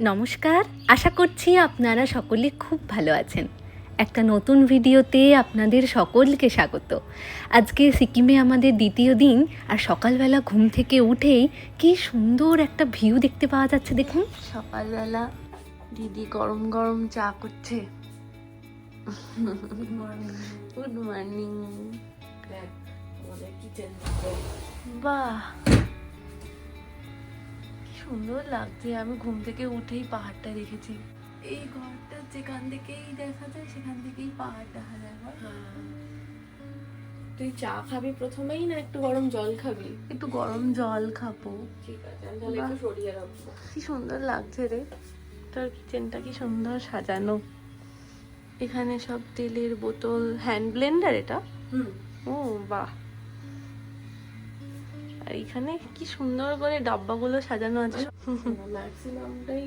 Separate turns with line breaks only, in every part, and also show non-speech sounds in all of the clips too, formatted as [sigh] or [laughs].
নমস্কার। আশা করছি আপনারা সকলে খুব ভালো আছেন। একটা নতুন ভিডিওতে আপনাদের সকলকে স্বাগত। আজকে সিকিমে আমাদের দ্বিতীয় দিন আর সকালবেলা ঘুম থেকে উঠেই কি সুন্দর একটা ভিউ দেখতে পাওয়া যাচ্ছে দেখুন।
সকালবেলা দিদি গরম গরম চা করছে। গুড মর্নিং বাহ। সুন্দর লাগছে। আমি ঘুম থেকে উঠেই পাহাড়টা দেখেছি। এই ঘরটা যেখান থেকেই দেখা যায় সেখান থেকেই পাহাড় দেখা যায়
তুই চা খাবি প্রথমেই না একটু গরম জল খাবি?
একটু গরম জল খাব।
ঠিক আছে আমি তাহলে একটু সরিয়ে রাখব।
কি সুন্দর লাগছে রে। তোর কিচেনটা কি সুন্দর সাজানো। এখানে সব তেলের বোতল হ্যান্ড ব্লেন্ডার এটা?
হুম।
ও বাহ। আর এখানে কি সুন্দর করে ডাব্বাগুলো সাজানো আছে।
ম্যাক্সিমামটাই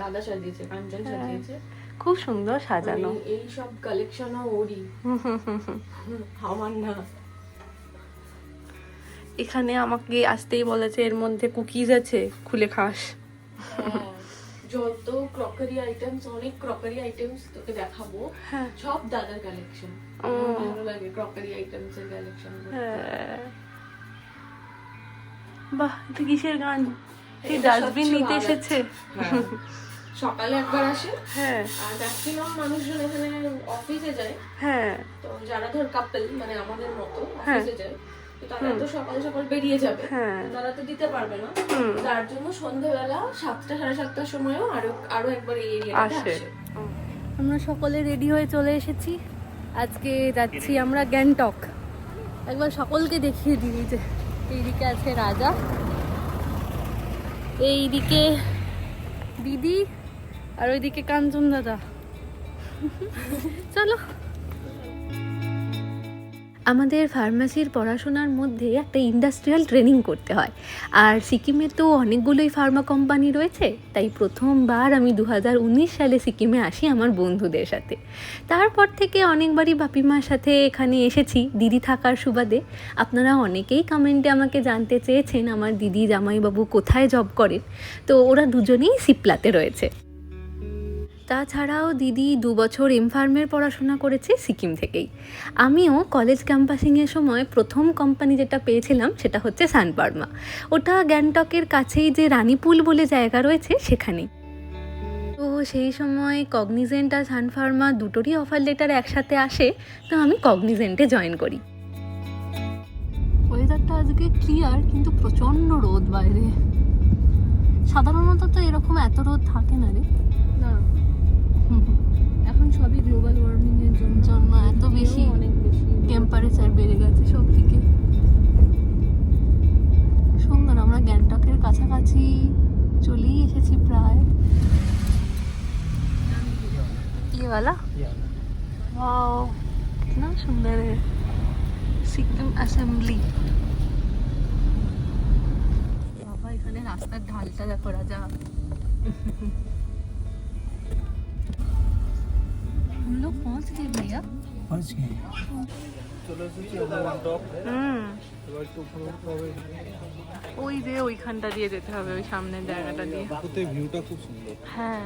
দাদা সাজিয়েছে কাঞ্চন
হ্যাঁ।
সাজিয়েছে।
খুব সুন্দর সাজানো।
মানে এই সব কালেকশনও ওরই। আমার না
এখানে আমাকে আসতেই বলেছে এর মধ্যে কুকিজ আছে খুলে খাস।
হ্যাঁ, যত ক্রকারি আইটেমস অনেক ক্রকারি আইটেমস তোকে দেখাবো।
হ্যাঁ।
সব দাদার কালেকশন ভালো লাগে ক্রকারি আইটেমস এর কালেকশন
হ্যাঁ। বাহ এটা কিসের গান? এই ডাস্টবিন নিতে এসেছে।
সকালে একবার আসে।
হ্যাঁ।
আর ম্যাক্সিমাম মানুষজন এখানে অফিসে যায়।
হ্যাঁ।
তো যারা ধর কাপল মানে আমাদের মতো
হ্যাঁ।
অফিসে যায় তারা তো সকাল সকাল বেরিয়ে যাবে।
হ্যাঁ।
তারা তো দিতে পারবে না।
হুম।
তার জন্য সন্ধ্যেবেলা সাতটা সাড়ে সাতটার সময়ও আরও আরও একবার এই
আসে।
আমরা সকলে রেডি হয়ে চলে এসেছি। আজকে যাচ্ছি আমরা গ্যাংটক। একবার সকলকে দেখিয়ে দিই যে। এইদিকে আছে রাজা। এইদিকে দিদি আর ওইদিকে কাঞ্চন দাদা। চলো। আমাদের ফার্মাসির পড়াশোনার মধ্যে একটা ইন্ডাস্ট্রিয়াল ট্রেনিং করতে হয়। আর সিকিমে তো অনেকগুলোই ফার্মা কোম্পানি রয়েছে, তাই প্রথমবার আমি দু হাজার উনিশ সালে সিকিমে আসি আমার বন্ধুদের সাথে। তারপর থেকে অনেকবারই বাপিমার সাথে এখানে এসেছি, দিদি থাকার সুবাদে। আপনারা অনেকেই কমেন্টে আমাকে জানতে চেয়েছেন, আমার দিদি জামাইবাবু কোথায় জব করেন। তো ওরা দুজনেই সিপলাতে রয়েছে। তাছাড়াও দিদি দু বছর এম ফার্মের পড়াশোনা করেছে সিকিম থেকেই। আমিও কলেজ ক্যাম্পাসিংয়ের সময় প্রথম কোম্পানি যেটা পেয়েছিলাম সেটা হচ্ছে সানপার্মা ওটা গ্যাংটকের কাছেই যে রানীপুল বলে জায়গা রয়েছে সেখানেই। তো সেই সময় কগনিজেন্ট আর সানফার্মা দুটোরই অফার লেটার একসাথে আসে, তো আমি কগনিজেন্টে জয়েন করি। ওয়েদারটা আজকে ক্লিয়ার কিন্তু প্রচণ্ড রোদ বাইরে। সাধারণত তো এরকম এত রোদ থাকে না রে।
সবই গ্লোবাল ওয়ার্মিং এর জন্য
জন্য এত বেশি
অনেক বেশি
টেম্পারেচার বেড়ে গেছে সব দিকে সুন্দর আমরা গ্যাংটকের কাছাকাছি চলেই এসেছি প্রায় ये वाला वाओ कितना सुंदर है সিকিম অ্যাসেম্বলি বাবা এখানে রাস্তার ঢালটা দেখো রাজা हम लोग पहुंच गए भैया
পৌঁছ গিয়ে
হুম ওই যে ওইখানটা দিয়ে যেতে হবে ওই সামনের জায়গাটা দিয়ে
ভিউটা খুব সুন্দর
হ্যাঁ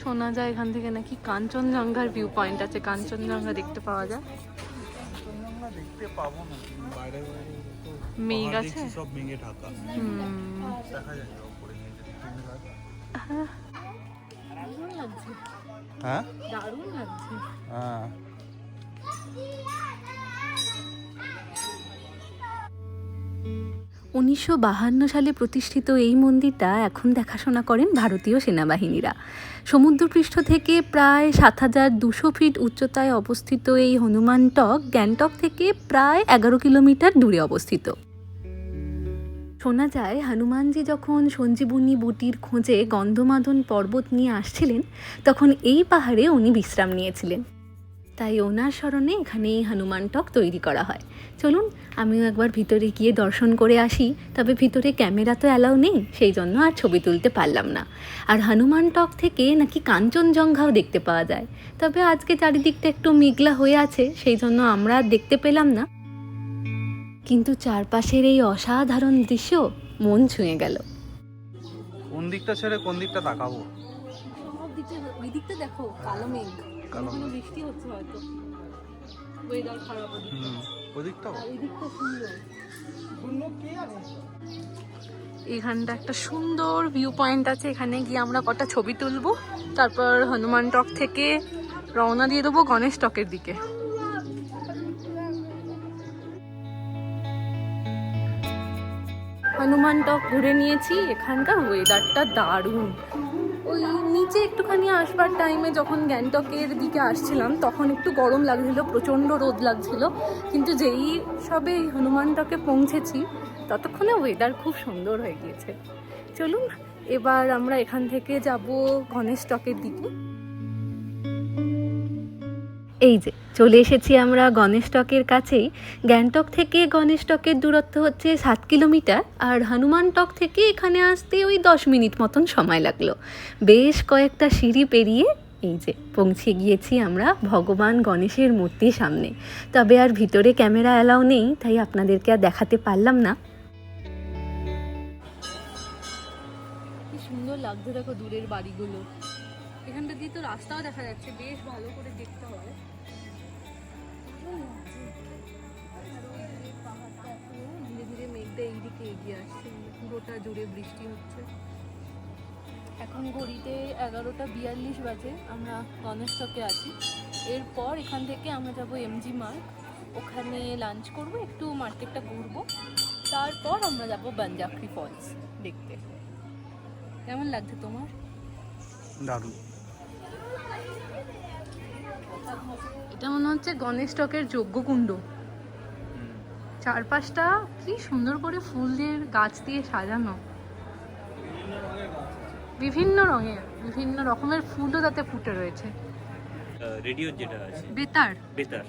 শোনা যায় এখান থেকে নাকি কাঞ্চনজঙ্ঘার ভিউ পয়েন্ট আছে কাঞ্চনজঙ্ঘা দেখতে পাওয়া যায়
আমরা দেখতে পাবো না বাইরে বাইরে তো
মেঘ
পাহাড়
আছে
দেখছি সব মেঘে ঢাকা
হুম
দেখা যায় না উপরে গিয়ে যদি তুমি রাখো।
দারুণ লাগছে
হ্যাঁ?
দারুণ লাগছে।
হ্যাঁ।
উনিশশো বাহান্ন সালে প্রতিষ্ঠিত এই মন্দিরটা এখন দেখাশোনা করেন ভারতীয় সেনাবাহিনীরা। সমুদ্রপৃষ্ঠ থেকে প্রায় সাত হাজার দুশো ফিট উচ্চতায় অবস্থিত এই হনুমান টক গ্যাংটক থেকে প্রায় এগারো কিলোমিটার দূরে অবস্থিত। শোনা যায়, হনুমানজি যখন সঞ্জীবনী বুটির খোঁজে গন্ধমাদন পর্বত নিয়ে আসছিলেন, তখন এই পাহাড়ে উনি বিশ্রাম নিয়েছিলেন। তাই ওনার স্মরণে এখানে এই হনুমান টক তৈরি করা হয়। চলুন, আমিও একবার ভিতরে গিয়ে দর্শন করে আসি। তবে ভিতরে ক্যামেরা তো অ্যালাউ নেই, সেই জন্য আর ছবি তুলতে পারলাম না। আর হনুমান টক থেকে নাকি কাঞ্চনজঙ্ঘাও দেখতে পাওয়া যায়। তবে আজকে চারিদিকটা একটু মেঘলা হয়ে আছে, সেই জন্য আমরা দেখতে পেলাম না। কিন্তু চারপাশের এই অসাধারণ দৃশ্য মন ছুঁয়ে গেল।
কোন দিকটা ছেড়ে কোন দিকটা তাকাবো?
সব দিকে ওই দিকটা দেখো কালো মেঘ।
কালো
বৃষ্টি হচ্ছে হয়তো। ওয়েদার খারাপ দিকটা সুন্দর।
এখানটা একটা সুন্দর ভিউ পয়েন্ট আছে। এখানে গিয়ে আমরা কটা ছবি তুলবো। তারপর হনুমান টক থেকে রওনা দিয়ে দেবো গণেশ টকের দিকে।
হনুমান টক ঘুরে নিয়েছি, এখানকার ওয়েদারটা দারুণ। ওই নিচে একটুখানি আসবার টাইমে যখন গ্যাংটকের দিকে আসছিলাম, তখন একটু গরম লাগছিল, প্রচণ্ড রোদ লাগছিল। কিন্তু যেই সবে এই হনুমান টকে পৌঁছেছি, ততক্ষণে ওয়েদার খুব সুন্দর হয়ে গিয়েছে। চলুন, এবার আমরা এখান থেকে যাব গণেশ টকের দিকে। এই যে, চলে এসেছি আমরা গণেশ টকের কাছেই। গ্যাংটক থেকে গণেশ টকের দূরত্ব হচ্ছে সাত কিলোমিটার, আর হনুমান টক থেকে এখানে আসতে ওই দশ মিনিট মতন সময় লাগল। বেশ কয়েকটা সিঁড়ি পেরিয়ে এই যে, পৌঁছে গিয়েছি আমরা ভগবান গণেশের মূর্তির সামনে। তবে আর ভিতরে ক্যামেরা অ্যালাউ নেই, তাই আপনাদেরকে আর দেখাতে পারলাম না। সুন্দর লাগছে দেখো দূরের বাড়িগুলো। এখানটা দিয়ে তো রাস্তাও দেখা যাচ্ছে, বেশ ভালো করে দেখতে হবে। ধীরে ধীরে মেঘটা এইদিকে এগিয়ে আসছে পুরোটা জুড়ে বৃষ্টি হচ্ছে। এখন ঘড়িতে এগারোটা বিয়াল্লিশ বাজে আমরা গণেশ চকে আছি। এরপর এখান থেকে আমরা যাব এমজি মার্ক ওখানে লাঞ্চ করব একটু মার্কেটটা ঘুরবো। তারপর আমরা যাব বাঞ্জাফরি ফলস দেখতে। কেমন লাগছে তোমার?
দারুণ।
এটা মনে হচ্ছে গণেশ টকের যজ্ঞকুণ্ড। চারপাশটা কি সুন্দর করে ফুল দিয়ে গাছ দিয়ে সাজানো। বিভিন্ন রঙের বিভিন্ন রকমের ফুলও তাতে ফুটে রয়েছে।
রেডিওর যেটা আছে।
বেতার।
বেতার।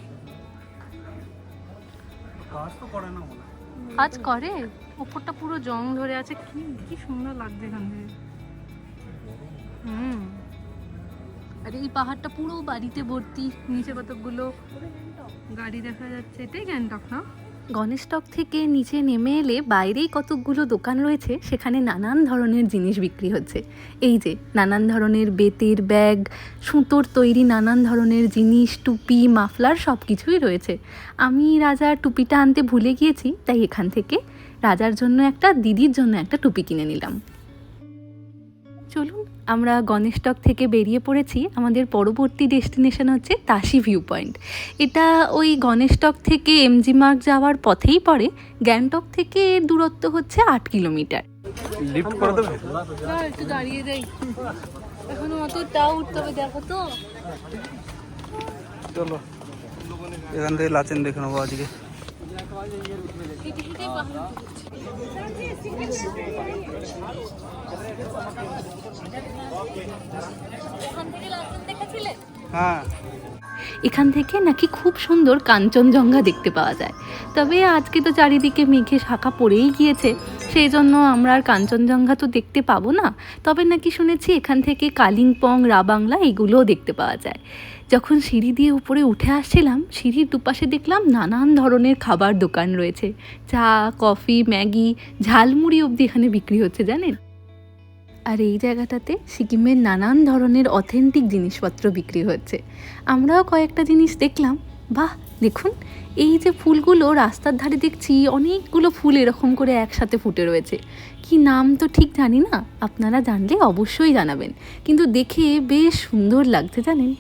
কাজ তো করে না মনে
কাজ করে? ওপরটা পুরো জং ধরে আছে। কি কি সুন্দর লাগছে এখান থেকে। হুম। আর এই পাহাড়টা পুরো বাড়িতে ভর্তি। নিচে কতগুলো গাড়ি দেখা যাচ্ছে। এটাই গ্যাংটক, না?
গণেশ টক থেকে নিচে নেমে এলে বাইরেই কতকগুলো দোকান রয়েছে, সেখানে নানান ধরনের জিনিস বিক্রি হচ্ছে। এই যে, নানান ধরনের বেতের ব্যাগ, সুতোর তৈরি নানান ধরনের জিনিস, টুপি, মাফলার সব কিছুই রয়েছে। আমি রাজার টুপিটা আনতে ভুলে গিয়েছি, তাই এখান থেকে রাজার জন্য একটা, দিদির জন্য একটা টুপি কিনে নিলাম। আমরা গণেশ টক থেকে বেরিয়ে পড়েছি। আমাদের পরবর্তী ডেস্টিনেশন হচ্ছে তাসি ভিউ পয়েন্ট এটা ওই গণেশ টক থেকে এমজি মার্গ যাওয়ার পথেই পড়ে। গ্যাংটক থেকে এর দূরত্ব হচ্ছে আট কিলোমিটার।
লিফট করে দেবে?
একটু দাঁড়িয়ে যাই এখনও অত উঠতে হবে দেখো তো।
চলো। এখান থেকে লাচেন দেখে নেব আজকে।
হেঁটে হেঁটে পাহাড় ওখান থেকে লাচন দেখেছিলে
হ্যাঁ।
এখান থেকে নাকি খুব সুন্দর কাঞ্চনজঙ্ঘা দেখতে পাওয়া যায়। তবে আজকে তো চারিদিকে মেঘে শাখা পড়েই গিয়েছে সেই জন্য আমরা আর কাঞ্চনজঙ্ঘা তো দেখতে পাবো না। তবে নাকি শুনেছি এখান থেকে কালিম্পং, রাবাংলা এগুলোও দেখতে পাওয়া যায়। যখন সিঁড়ি দিয়ে উপরে উঠে আসছিলাম, সিঁড়ির দুপাশে দেখলাম নানান ধরনের খাবার দোকান রয়েছে। চা, কফি, ম্যাগি, ঝালমুড়ি অবধি এখানে বিক্রি হচ্ছে, জানেন? আর এই জায়গাটাতে সিকিমের নানান ধরনের অথেন্টিক জিনিসপত্র বিক্রি হচ্ছে। আমরাও কয়েকটা জিনিস দেখলাম। বাহ, দেখুন, এই যে ফুলগুলো রাস্তার ধারে দেখছি, অনেকগুলো ফুল এরকম করে একসাথে ফুটে রয়েছে। কি নাম তো ঠিক জানি না, আপনারা জানলে অবশ্যই জানাবেন। কিন্তু দেখে বেশ সুন্দর লাগছে, জানেন।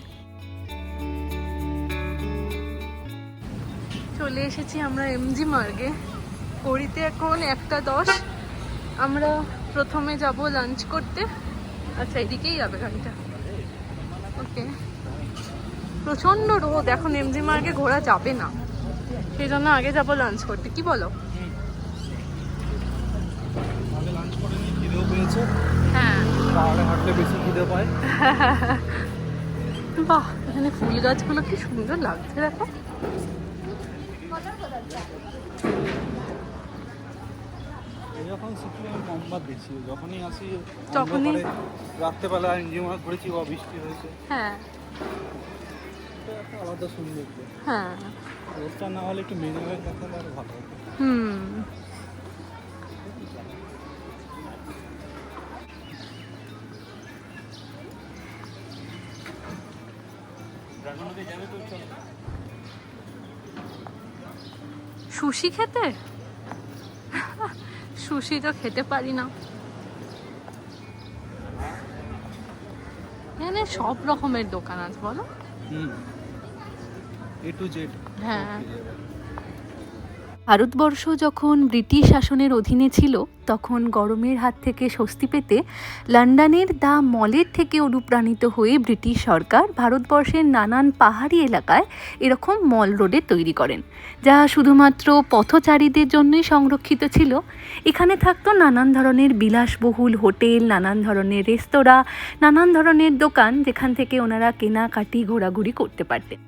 চলে এসেছি আমরা এমজি মার্গে। ঘড়িতে এখন একটা দশ। আমরা প্রথমে যাব লাঞ্চ করতে। আচ্ছা এদিকেই যাবে গাড়িটা। ওকে প্রচণ্ড রোদ এখন এমজি মার্গে ঘোরা যাবে না। সেই জন্য আগে যাব লাঞ্চ করতে। কি বলো? হ্যাঁ। বাহ এখানে ফুল গাছগুলো কি সুন্দর লাগছে দেখো।
যখন শিখি আমি মোমবাতি যখনই আসি
তখনই
রাত্রেবেলা ইঞ্জিমার ঘুরেছি বা বৃষ্টি হয়েছে।
হ্যাঁ।
আলাদা
হ্যাঁ।
না হলে একটু মেনুয়ের ভালো
হুম। সুশি খেতে? সুশি তো খেতে পারি না। এখানে সব রকমের দোকান আছে বলো।
হুম। এ টু জেড
হ্যাঁ।
ভারতবর্ষ যখন ব্রিটিশ শাসনের অধীনে ছিল, তখন গরমের হাত থেকে স্বস্তি পেতে লন্ডনের দ্য মলের থেকে অনুপ্রাণিত হয়ে ব্রিটিশ সরকার ভারতবর্ষের নানান পাহাড়ি এলাকায় এরকম মল রোডে তৈরি করেন, যা শুধুমাত্র পথচারীদের জন্যই সংরক্ষিত ছিল। এখানে থাকতো নানান ধরনের বিলাসবহুল হোটেল, নানান ধরনের রেস্তোরাঁ, নানান ধরনের দোকান, যেখান থেকে ওনারা কেনাকাটি, ঘোরাঘুরি করতে পারতেন।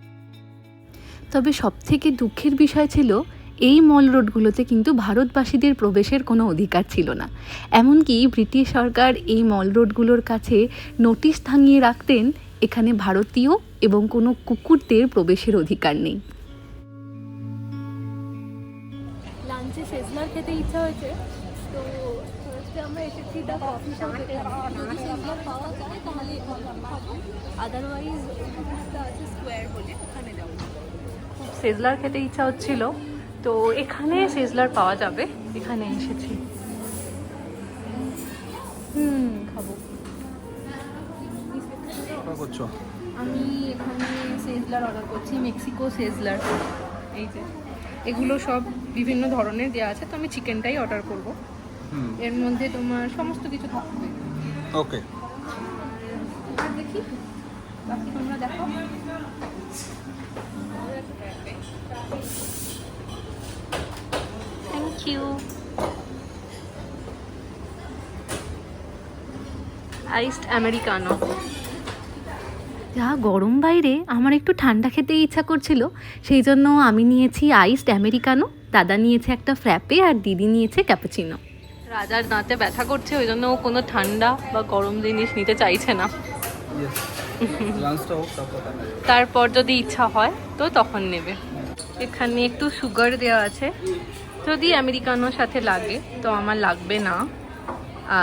তবে সবথেকে দুঃখের বিষয় ছিল এই মল রোডগুলোতে কিন্তু ভারতবাসীদের প্রবেশের কোনো অধিকার ছিল না। এমনকি ব্রিটিশ সরকার এই মল রোডগুলোর কাছে নোটিশ টাঙিয়ে রাখতেন এখানে ভারতীয় এবং কোনো কুকুরদের প্রবেশের অধিকার নেই।
লাঞ্চে সেজলার খেতে ইচ্ছা হয়েছে। তো আমরা এসেছি দ্য কফি শপ যদি সেজলার পাওয়া যায় তাহলে আদারওয়াইজ আছে স্কোয়ার বলে ওখানে যাব।
সেজলার খেতে ইচ্ছা হচ্ছিল। তো এখানে সেজলার পাওয়া যাবে। এখানে এসেছি। হুম খাব।
করছ?
আমি এখানে সেজলার অর্ডার করছি মেক্সিকো সেজলার। এই যে এগুলো সব বিভিন্ন ধরনের দেওয়া আছে তো আমি চিকেনটাই অর্ডার করব। এর মধ্যে তোমার সমস্ত কিছু থাকবে।
ওকে।
দেখি বাকি তোমরা দেখো। থ্যাংক ইউ আইসড আমেরিকানো
যা গরম বাইরে আমার একটু ঠান্ডা খেতে ইচ্ছা করছিল। সেই জন্য আমি নিয়েছি আইসড আমেরিকানো দাদা নিয়েছে একটা ফ্র্যাপে আর দিদি নিয়েছে ক্যাপুচিনো
রাজার দাঁতে ব্যথা করছে ওই জন্য কোনো ঠান্ডা বা গরম জিনিস নিতে চাইছে না।
তারপর
যদি ইচ্ছা হয় তো তখন নেবে। এখানে একটু সুগার দেওয়া আছে। যদি আমেরিকানোর সাথে লাগে তো আমার লাগবে না।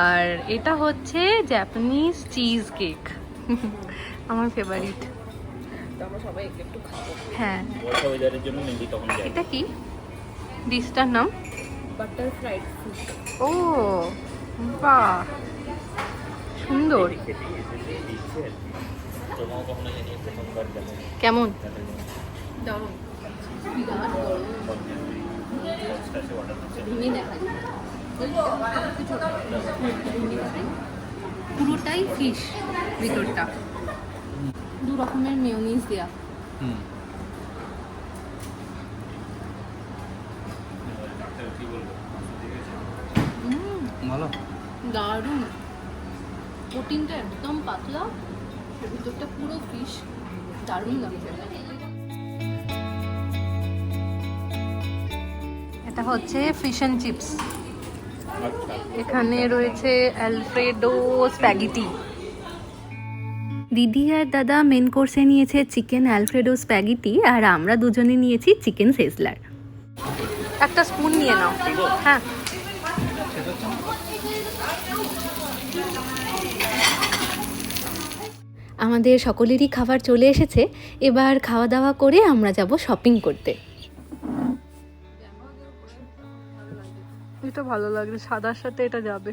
আর এটা হচ্ছে জাপানিজ চিজ কেক আমার ফেভারিট হ্যাঁ। এটা কি? ডিশটার নাম?
বাটার ফ্রাইড
ও বাহ। সুন্দর।
খেতেই এসেছে অর্ডার করছে
ভেঙে
পুরোটাই ফিশ ভিতরটা। দু রকমের মেয়নিজ দেয়া।
হুম। ভালো।
দারুণ। প্রোটিনটা একদম পাতলা ভিতরটা পুরো ফিশ দারুণ লাগছে।
এটা হচ্ছে ফিশ অ্যান্ড চিপস
আচ্ছা।
এখানে রয়েছে অ্যালফ্রেডো স্প্যাগেটি
দিদি আর দাদা মেন কোর্সে নিয়েছে চিকেন অ্যালফ্রেডো স্প্যাগেটি আর আমরা দুজনে নিয়েছি চিকেন সেজলার
একটা স্পুন নিয়ে নাও। হ্যাঁ।
আমাদের সকলেরই খাবার চলে এসেছে। এবার খাওয়া দাওয়া করে আমরা যাব শপিং করতে।
এটা ভালো লাগছে সাদার সাথে এটা যাবে।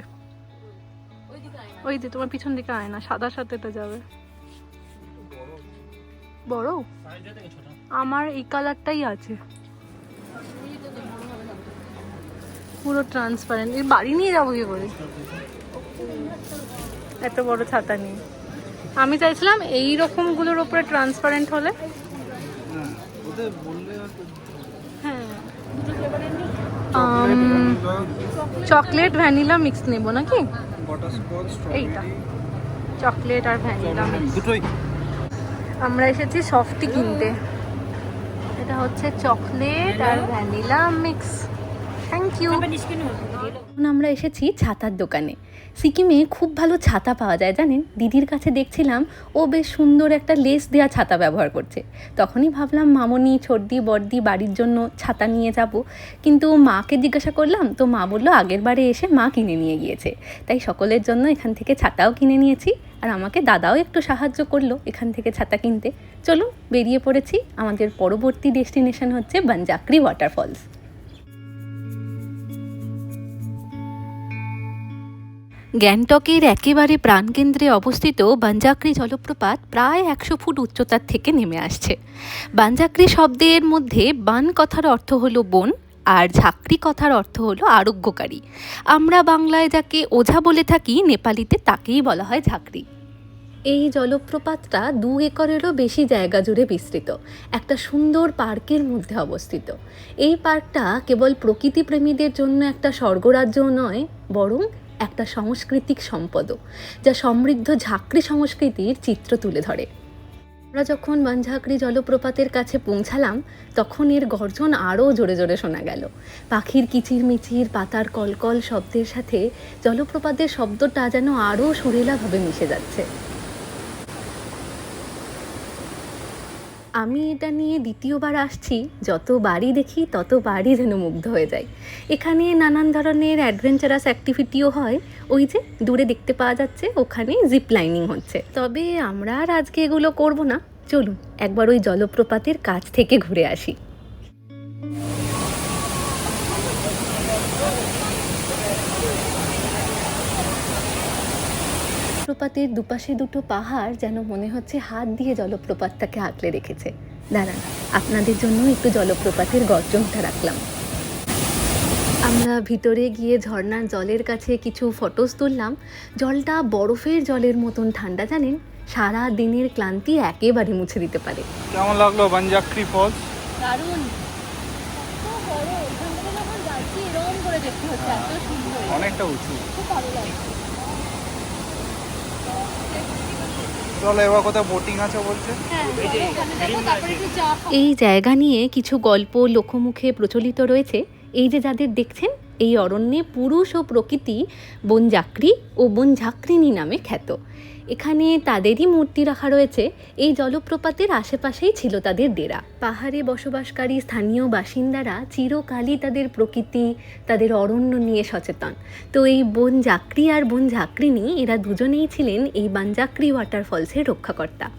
ওই যে তোমার পিছন দিকে আয় না সাদার সাথে এটা যাবে। বড়? আমার এই কালারটাই আছে। পুরো ট্রান্সপারেন্ট এই বাড়ি নিয়ে যাব কি করে? এত বড় ছাতা নিয়ে। আমি চাইছিলাম এই রকমগুলোর ওপরে ট্রান্সপারেন্ট হলে।
হ্যাঁ।
চকলেট ভ্যানিলা মিক্স নেব নাকি? এইটা। চকলেট আর ভ্যানিলা
দুটোই।
আমরা এসেছি সফটি কিনতে। এটা হচ্ছে চকলেট আর ভ্যানিলা মিক্স থ্যাংক ইউ
এখন আমরা এসেছি ছাতার দোকানে। সিকিমে খুব ভালো ছাতা পাওয়া যায়, জানেন? দিদির কাছে দেখছিলাম, ও বেশ সুন্দর একটা লেস দেওয়া ছাতা ব্যবহার করছে। তখনই ভাবলাম, মামনি, ছর্দি, বর্দি, বাড়ির জন্য ছাতা নিয়ে যাব। কিন্তু মাকে জিজ্ঞাসা করলাম, তো মা বলল আগের বারে এসে মা কিনে নিয়ে গিয়েছে। তাই সকলের জন্য এখান থেকে ছাতাও কিনে নিয়েছি। আর আমাকে দাদাও একটু সাহায্য করল এখান থেকে ছাতা কিনতে। চলুন, বেরিয়ে পড়েছি। আমাদের পরবর্তী ডেস্টিনেশন হচ্ছে বানজাকরি ওয়াটারফলস। গ্যাংটকের একেবারে প্রাণকেন্দ্রে অবস্থিত বাঞ্জাকরি জলপ্রপাত প্রায় একশো ফুট উচ্চতার থেকে নেমে আসছে। বাঞ্জাকরি শব্দের মধ্যে বান কথার অর্থ হলো বন, আর ঝাঁকরি কথার অর্থ হলো আরোগ্যকারী। আমরা বাংলায় যাকে ওঝা বলে থাকি, নেপালিতে তাকেই বলা হয় ঝাঁকরি এই জলপ্রপাতটা দু একরেরও বেশি জায়গা জুড়ে বিস্তৃত, একটা সুন্দর পার্কের মধ্যে অবস্থিত। এই পার্কটা কেবল প্রকৃতিপ্রেমীদের জন্য একটা স্বর্গরাজ্যও নয়, বরং একটা সাংস্কৃতিক সম্পদও, যা সমৃদ্ধ ঝাঁকড়ি সংস্কৃতির চিত্র তুলে ধরে। আমরা যখন বানঝাঁকড়ি জলপ্রপাতের কাছে পৌঁছালাম, তখন এর গর্জন আরও জোরে জোরে শোনা গেল। পাখির কিচিরমিচির, পাতার কলকল শব্দের সাথে জলপ্রপাতের শব্দটা যেন আরও সুরেলাভাবে মিশে যাচ্ছে। আমি এটা নিয়ে দ্বিতীয়বার আসছি যতবারই দেখি ততবারই যেন মুগ্ধ হয়ে যায় এখানে নানান ধরনের অ্যাডভেঞ্চারাস অ্যাক্টিভিটিও হয়। ওই যে দূরে দেখতে পাওয়া যাচ্ছে, ওখানে জিপ লাইনিং হচ্ছে। তবে আমরা আর আজকে এগুলো করব না। চলুন, একবার ওই জলপ্রপাতের কাছ থেকে ঘুরে আসি। জলপ্রপাতের দুপাশে দুটো পাহাড় যেন মনে হচ্ছে হাত দিয়ে জলপ্রপাতটাকে আঁকলে রেখেছে। দাঁড়ান আপনাদের জন্য একটু জলপ্রপাতের গর্জনটা রাখলাম। আমরা ভিতরে গিয়ে ঝর্নার জলের কাছে কিছু ফটোস তুললাম। জলটা বরফের জলের মতন ঠান্ডা জানেন? সারা দিনের ক্লান্তি একেবারে মুছে দিতে পারে।
কেমন লাগল বাঞ্জাক্রি ফলস
দারুণ। কত বড়। এখান থেকে যখন যাচ্ছি এরকম করে দেখতে হচ্ছে এত সুন্দর।
অনেকটা উঁচু।
খুব ভালো লাগছে
চলো এবার কোথায় বোটিং আছে বলছে?
হ্যাঁ
এই জায়গা নিয়ে কিছু গল্প লোকমুখে প্রচলিত রয়েছে। এই যে যাদের দেখছেন এই অরণ্যে পুরুষ ও প্রকৃতি বনজাকরি ও বনঝাকরিনী নামে খ্যাত। এখানে তাদেরই মূর্তি রাখা রয়েছে। এই জলপ্রপাতের আশেপাশেই ছিল তাদের ডেরা। পাহাড়ে বসবাসকারী স্থানীয় বাসিন্দারা চিরকালই তাদের প্রকৃতি, তাদের অরণ্য নিয়ে সচেতন। তো এই বন জাকরি আর বন ঝাকরিনী এরা দুজনেই ছিলেন এই বানজাকরি ওয়াটারফলসের রক্ষাকর্তা।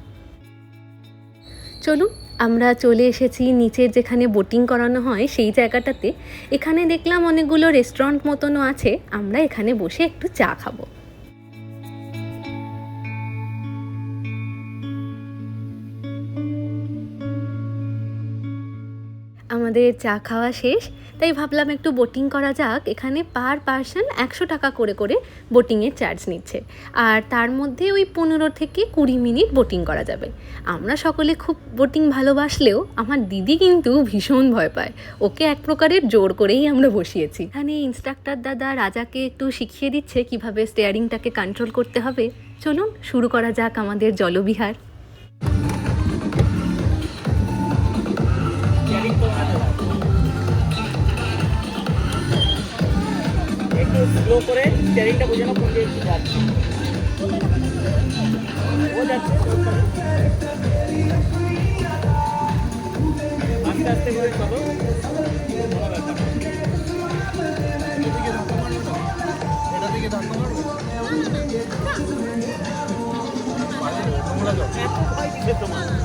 চলুন, আমরা চলে এসেছি নিচের যেখানে বোটিং করানো হয়, সেই জায়গাটাতে। এখানে দেখলাম অনেকগুলো রেস্টুরেন্ট মতনও আছে। আমরা এখানে বসে একটু চা খাব। আমাদের চা খাওয়া শেষ, তাই ভাবলাম একটু বোটিং করা যাক। এখানে পার পার্সন একশো টাকা করে করে বোটিংয়ের চার্জ নিচ্ছে। আর তার মধ্যে ওই পনেরো থেকে কুড়ি মিনিট বোটিং করা যাবে। আমরা সকলে খুব বোটিং ভালোবাসলেও আমার দিদি কিন্তু ভীষণ ভয় পায়। ওকে এক প্রকারের জোর করেই আমরা বসিয়েছি। এখানে ইনস্ট্রাক্টর দাদা রাজাকে একটু শিখিয়ে দিচ্ছে কীভাবে স্টেয়ারিংটাকে কন্ট্রোল করতে হবে। চলুন শুরু করা যাক আমাদের জলবিহার।
স্লো করে স্টিয়ারিংটা বোঝানো কোন ও যাচ্ছে আস্তে আস্তে করে চলো।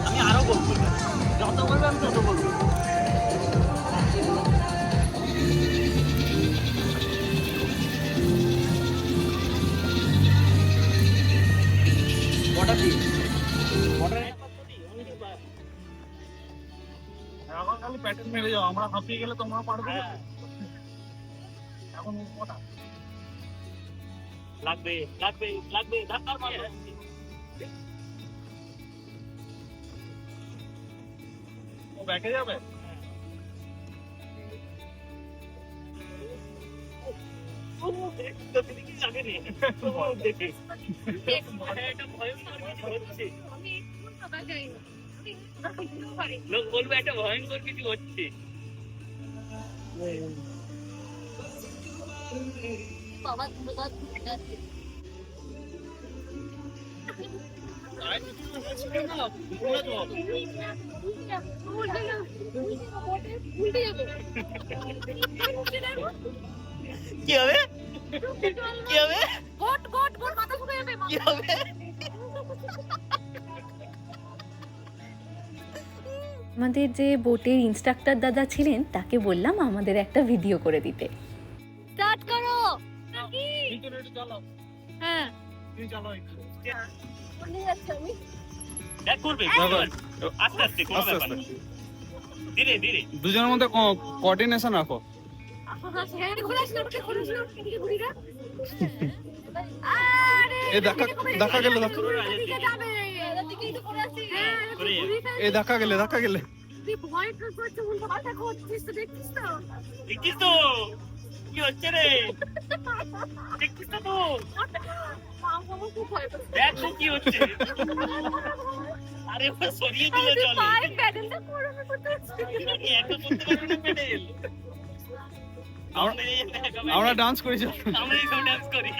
আমি আরও বলছি, যত বলবে আমি তত বলব।
যাও আমরা হাঁপিয়ে গেলে তোমরা পারবে?
হ্যাঁ।
এখন কটা?
লাগবে লাগবে লাগবে ধাক্কা মারবে
ও ব্যাকে যাবে? [laughs]
লোক বলবে একটা ভয়ঙ্কর কিছু হচ্ছে। কি হবে? কি হবে?
গট গট গট মাথা ঘুরে যাবে
কি হবে?
আমাদের যে বোটের ইনস্ট্রাক্টর দাদা ছিলেন তাকে বললাম আমাদের একটা ভিডিও করে দিতে।
স্টার্ট করো! হ্যাঁ।
দুজনের মধ্যে কোঅর্ডিনেশন রাখো।
হ্যাঁ
দেখা গেলে দেখা এ দেখা গেলে দেখা গেলে।
দেখছিস তো
কি হচ্ছে রে? দেখছিস তো তো। দেখ কি হচ্ছে। আরে সরিয়ে দিলে চলে
করতে
পারবে না
আমরা- ডান্স করি
আমরা ডান্স করি।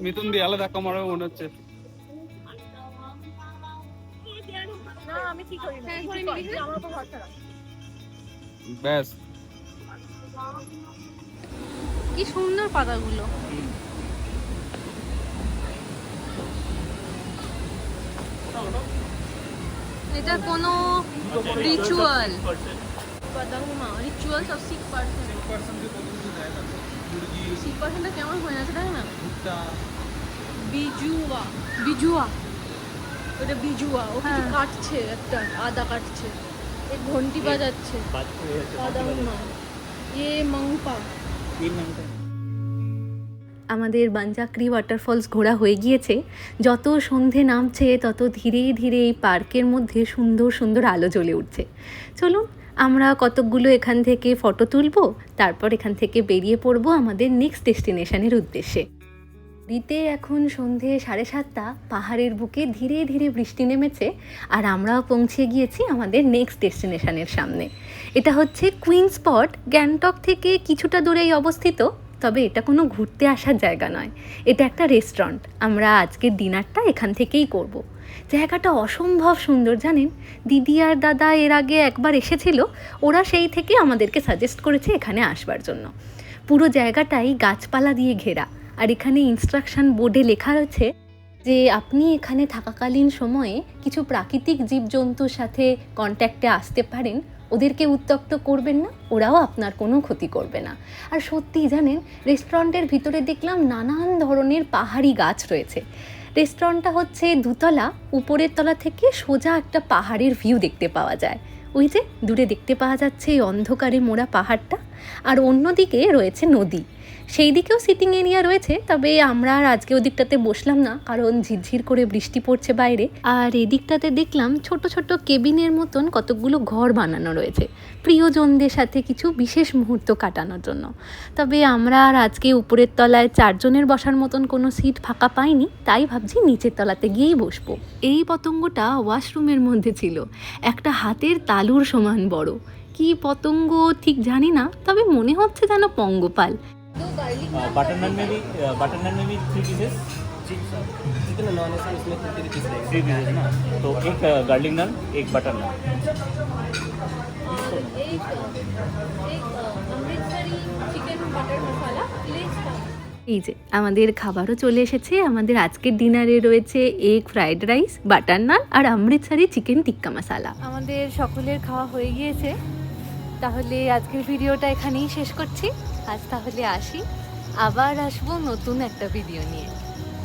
মিথুন দিয়ে আলাদা ধাক্কা মনে হচ্ছে।
আমি ঠিক করি না? ঠিক করি? আমার উপর ভরসা রাখ।
ব্যাস।
কি সুন্দর পাতাগুলো। এটা কোনো ritual বাদামা rituals of sick person sick পার্সনটা কেমন হয়ে আছে তাই না? বিজুয়া। বিজুয়া। ওটা বিজুয়া ও কিছু কাটছে একটা আদা কাটছে। এই ঘন্টি বাজাচ্ছে। বাদামা এ মংপা।
আমাদের বাঞ্জাকরি ওয়াটারফলস ঘোরা হয়ে গিয়েছে। যত সন্ধে নামছে তত ধীরে ধীরে এই পার্কের মধ্যে সুন্দর সুন্দর আলো জ্বলে উঠছে। চলুন আমরা কতকগুলো এখান থেকে ফটো তুলবো তারপর এখান থেকে বেরিয়ে পড়ব আমাদের নেক্সট ডেস্টিনেশনের উদ্দেশ্যে। দিতে এখন সন্ধে সাড়ে সাতটা, পাহাড়ের বুকে ধীরে ধীরে বৃষ্টি নেমেছে আর আমরাও পৌঁছে গিয়েছি আমাদের নেক্সট ডেস্টিনেশনের সামনে। এটা হচ্ছে কুইন স্পট গ্যাংটক থেকে কিছুটা দূরেই অবস্থিত, তবে এটা কোনো ঘুরতে আসার জায়গা নয়। এটা একটা রেস্টুরেন্ট আমরা আজকের ডিনারটা এখান থেকেই করব। জায়গাটা অসম্ভব সুন্দর, জানেন? দিদি আর দাদা এর আগে একবার এসেছিল, ওরা সেই থেকে আমাদেরকে সাজেস্ট করেছে এখানে আসবার জন্য। পুরো জায়গাটাই গাছপালা দিয়ে ঘেরা। আর এখানে ইনস্ট্রাকশন বোর্ডে লেখা রয়েছে যে আপনি এখানে থাকাকালীন সময়ে কিছু প্রাকৃতিক জীবজন্তুর সাথে কন্ট্যাক্টে আসতে পারেন। ওদেরকে উত্তপ্ত করবেন না, ওরাও আপনার কোনো ক্ষতি করবে না। আর সত্যি জানেন রেস্টুরেন্টের ভিতরে দেখলাম নানান ধরনের পাহাড়ি গাছ রয়েছে। রেস্টুরেন্টটা হচ্ছে দুতলা, উপরের তলা থেকে সোজা একটা পাহাড়ের ভিউ দেখতে পাওয়া যায়। ওই যে দূরে দেখতে পাওয়া যাচ্ছে এই অন্ধকারে মোড়া পাহাড়টা। আর অন্যদিকে রয়েছে নদী। সেই দিকেও সিটিং এরিয়া রয়েছে, তবে আমরা আর আজকে ওদিকটাতে বসলাম না, কারণ ঝিরঝির করে বৃষ্টি পড়ছে বাইরে। আর এদিকটাতে দেখলাম ছোট ছোট কেবিনের মতন কতগুলো ঘর বানানো রয়েছে, প্রিয়জনদের সাথে কিছু বিশেষ মুহূর্ত কাটানোর জন্য। তবে আমরা আর আজকে উপরের তলায় চারজনের বসার মতন কোনো সিট ফাঁকা পাইনি, তাই ভাবছি নিচের তলাতে গিয়েই বসবো। এই পতঙ্গটা ওয়াশরুমের মধ্যে ছিল, একটা হাতের তালুর সমান বড়। কি পতঙ্গ ঠিক জানি না, তবে মনে হচ্ছে যেন পঙ্গপাল।
बटर नान में भी बटर नान में भी three pieces
chicken non AC उसमें थ्री पीस रहेगा
थ्री पीसेस ना तो एक गार्लिक नान एक बटर नान
एक एक Amritsari chicken butter masala please
এই যে আমাদের খাবারও চলে এসেছে আমাদের আজকের ডিনারে রয়েছে egg fried rice butter naan আর অমৃতসরি চিকেন টিক্কা মশালা
আমাদের সকলের খাওয়া হয়ে গিয়েছে তাহলে আজকের ভিডিওটা এখানেই শেষ করছি আজ তাহলে আসি। আবার আসব নতুন একটা ভিডিও নিয়ে।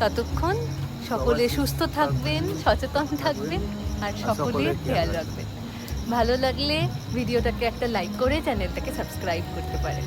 ততক্ষণ সকলে সুস্থ থাকবেন সচেতন থাকবেন আর সকলে খেয়াল রাখবেন। ভালো লাগলে ভিডিওটাকে একটা লাইক করে চ্যানেলটাকে সাবস্ক্রাইব করতে পারেন।